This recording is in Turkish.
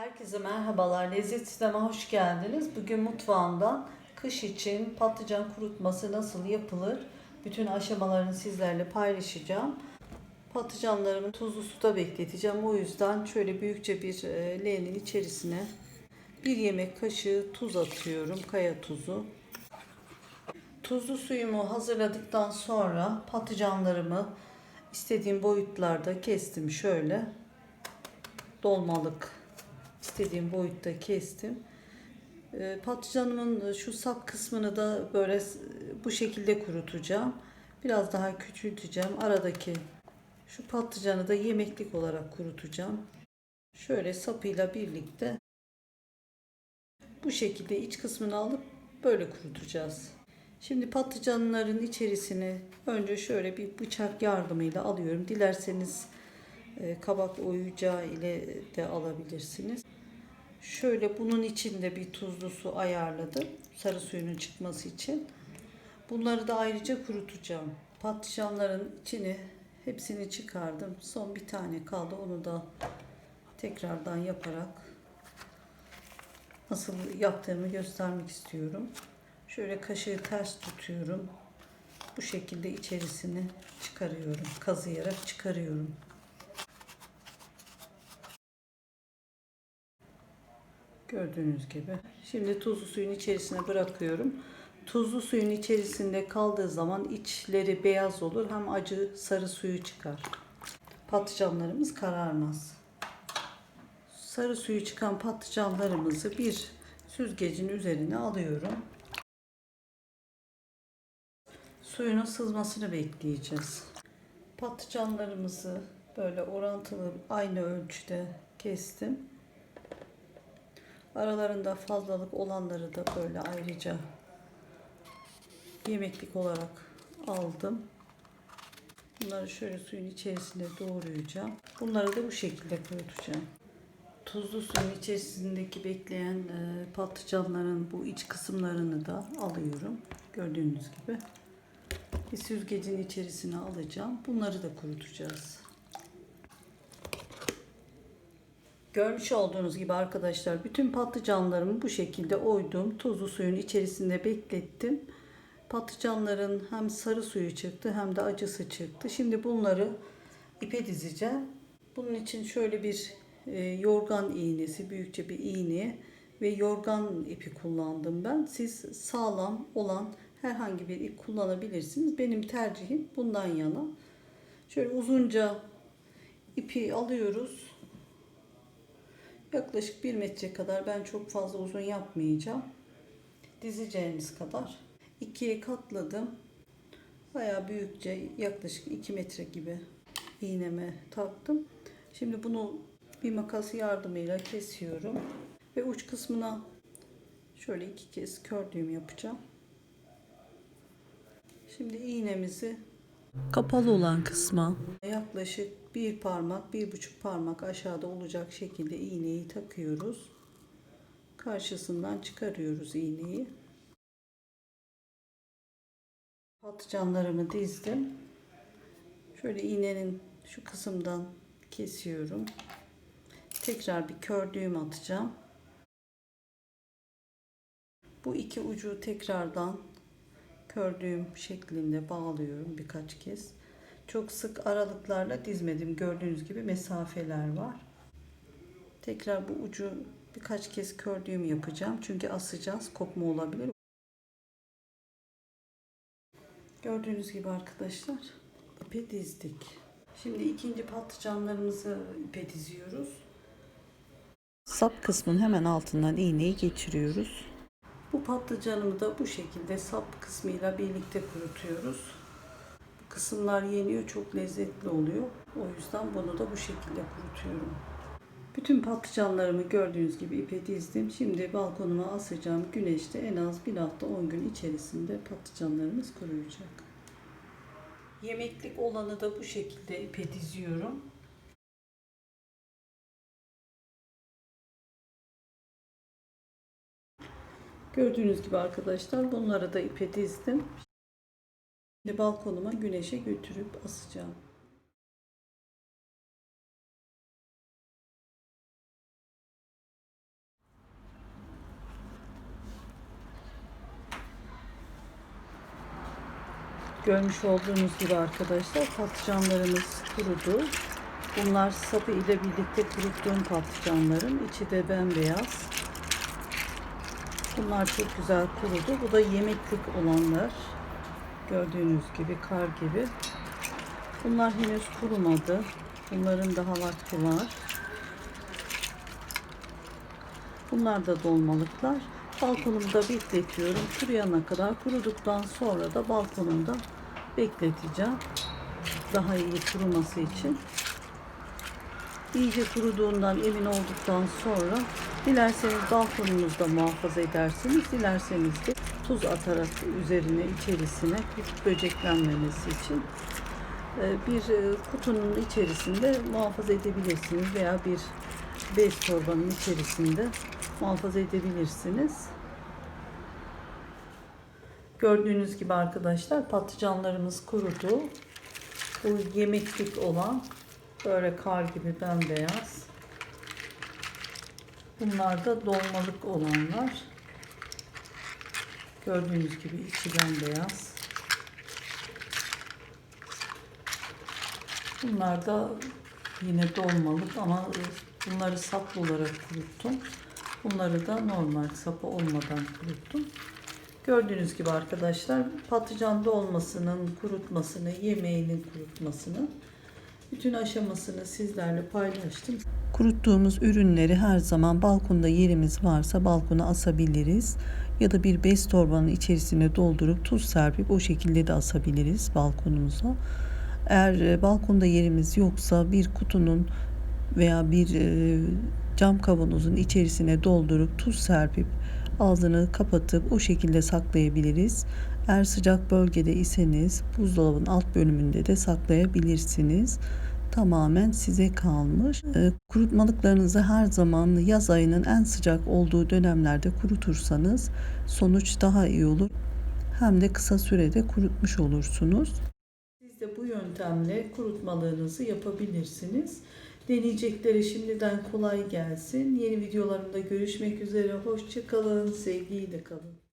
Herkese merhabalar. Lezzet Sistem'e hoş geldiniz. Bugün mutfağımdan kış için patlıcan kurutması nasıl yapılır? Bütün aşamalarını sizlerle paylaşacağım. Patlıcanlarımı tuzlu suda bekleteceğim. O yüzden şöyle büyükçe bir e, leğenin içerisine bir yemek kaşığı tuz atıyorum. Kaya tuzu. Tuzlu suyumu hazırladıktan sonra patlıcanlarımı istediğim boyutlarda kestim şöyle. Dolmalık istediğim boyutta kestim. Ee, Patlıcanımın şu sap kısmını da böyle bu şekilde kurutacağım. Biraz daha küçülteceğim. Aradaki şu patlıcanı da yemeklik olarak kurutacağım. Şöyle sapıyla birlikte bu şekilde iç kısmını alıp böyle kurutacağız. Şimdi patlıcanların içerisine önce şöyle bir bıçak yardımıyla alıyorum. Dilerseniz e, kabak oyacağı ile de alabilirsiniz. Şöyle bunun içinde bir tuzlu su ayarladım. Sarı suyunun çıkması için. Bunları da ayrıca kurutacağım. Patlıcanların içini hepsini çıkardım. Son bir tane kaldı. Onu da tekrardan yaparak nasıl yaptığımı göstermek istiyorum. Şöyle kaşığı ters tutuyorum. Bu şekilde içerisini çıkarıyorum. Kazıyarak çıkarıyorum. Gördüğünüz gibi. Şimdi tuzlu suyun içerisine bırakıyorum. Tuzlu suyun içerisinde kaldığı zaman içleri beyaz olur. Hem acı sarı suyu çıkar. Patlıcanlarımız kararmaz. Sarı suyu çıkan patlıcanlarımızı bir süzgecin üzerine alıyorum. Suyunun sızmasını bekleyeceğiz. Patlıcanlarımızı böyle orantılı aynı ölçüde kestim. Aralarında fazlalık olanları da böyle ayrıca yemeklik olarak aldım. Bunları şöyle suyun içerisine doğrayacağım. Bunları da bu şekilde kurutacağım. Tuzlu suyun içerisindeki bekleyen e, patlıcanların bu iç kısımlarını da alıyorum. Gördüğünüz gibi. Bir süzgecin içerisine alacağım. Bunları da kurutacağız. Görmüş olduğunuz gibi arkadaşlar bütün patlıcanlarımı bu şekilde oydum. Tuzlu suyun içerisinde beklettim. Patlıcanların hem sarı suyu çıktı hem de acısı çıktı. Şimdi bunları ipe dizeceğim. Bunun için şöyle bir e, yorgan iğnesi, büyükçe bir iğne ve yorgan ipi kullandım ben. Siz sağlam olan herhangi bir ip kullanabilirsiniz. Benim tercihim bundan yana. Şöyle uzunca ipi alıyoruz. Yaklaşık 1 metre kadar ben çok fazla uzun yapmayacağım. Dizeceğiniz kadar. ikiye katladım. Bayağı büyükçe yaklaşık 2 metre gibi iğneme taktım. Şimdi bunu bir makas yardımıyla kesiyorum. Ve uç kısmına şöyle iki kez kör düğüm yapacağım. Şimdi iğnemizi kapalı olan kısma yaklaşık bir parmak, bir buçuk parmak aşağıda olacak şekilde iğneyi takıyoruz. Karşısından çıkarıyoruz iğneyi. Patlıcanlarımı dizdim. Şöyle iğnenin şu kısımdan kesiyorum. Tekrar bir kör düğüm atacağım. Bu iki ucu tekrardan kördüğüm şeklinde bağlıyorum birkaç kez. Çok sık aralıklarla dizmedim. Gördüğünüz gibi mesafeler var. Tekrar bu ucu birkaç kez kördüğüm yapacağım. Çünkü asacağız. Kopma olabilir. Gördüğünüz gibi arkadaşlar ipe dizdik. Şimdi ikinci patlıcanlarımızı ipe diziyoruz. Sap kısmın hemen altından iğneyi geçiriyoruz. Bu patlıcanımı da bu şekilde sap kısmıyla birlikte kurutuyoruz. Kısımlar yeniyor, çok lezzetli oluyor. O yüzden bunu da bu şekilde kurutuyorum. Bütün patlıcanlarımı gördüğünüz gibi ipe dizdim. Şimdi balkonuma asacağım. Güneşte en az bir hafta 10 gün içerisinde patlıcanlarımız kuruyacak. Yemeklik olanı da bu şekilde ipe diziyorum. Gördüğünüz gibi arkadaşlar bunları da ipe dizdim. Şimdi balkonuma güneşe götürüp asacağım. Görmüş olduğunuz gibi arkadaşlar patlıcanlarımız kurudu. Bunlar sapı ile birlikte kuruttuğum patlıcanların içi de bembeyaz. Bunlar çok güzel kurudu. Bu da yemeklik olanlar. Gördüğünüz gibi kar gibi. Bunlar henüz kurumadı. Bunların daha vakti var. Bunlar da dolmalıklar. Balkonumda bekletiyorum. Kuruyana kadar kuruduktan sonra da balkonumda bekleteceğim. Daha iyi kuruması için. İyice kuruduğundan emin olduktan sonra dilerseniz balkonunuzda muhafaza edersiniz. Dilerseniz de tuz atarak üzerine içerisine kurt böceklenmemesi için e, bir e, kutunun içerisinde muhafaza edebilirsiniz veya bir bez torbanın içerisinde muhafaza edebilirsiniz. Gördüğünüz gibi arkadaşlar patlıcanlarımız kurudu. Bu yemeklik olan böyle kar gibi bembeyaz. Bunlar da dolmalık olanlar. Gördüğünüz gibi içi bembeyaz. Bunlar da yine dolmalık ama bunları saplı olarak kuruttum. Bunları da normal sapı olmadan kuruttum. Gördüğünüz gibi arkadaşlar patlıcan dolmasının kurutmasını, yemeğinin kurutmasını bütün aşamasını sizlerle paylaştım. Kuruttuğumuz ürünleri her zaman balkonda yerimiz varsa balkona asabiliriz. Ya da bir bez torbanın içerisine doldurup tuz serpip o şekilde de asabiliriz balkonumuza. Eğer e, balkonda yerimiz yoksa bir kutunun veya bir e, cam kavanozun içerisine doldurup tuz serpip ağzını kapatıp o şekilde saklayabiliriz. Eğer sıcak bölgede iseniz buzdolabının alt bölümünde de saklayabilirsiniz. Tamamen size kalmış. E, kurutmalıklarınızı her zaman yaz ayının en sıcak olduğu dönemlerde kurutursanız sonuç daha iyi olur. Hem de kısa sürede kurutmuş olursunuz. Siz de bu yöntemle kurutmalığınızı yapabilirsiniz. Deneyeceklere şimdiden kolay gelsin. Yeni videolarımda görüşmek üzere. Hoşçakalın. Sevgiyle kalın.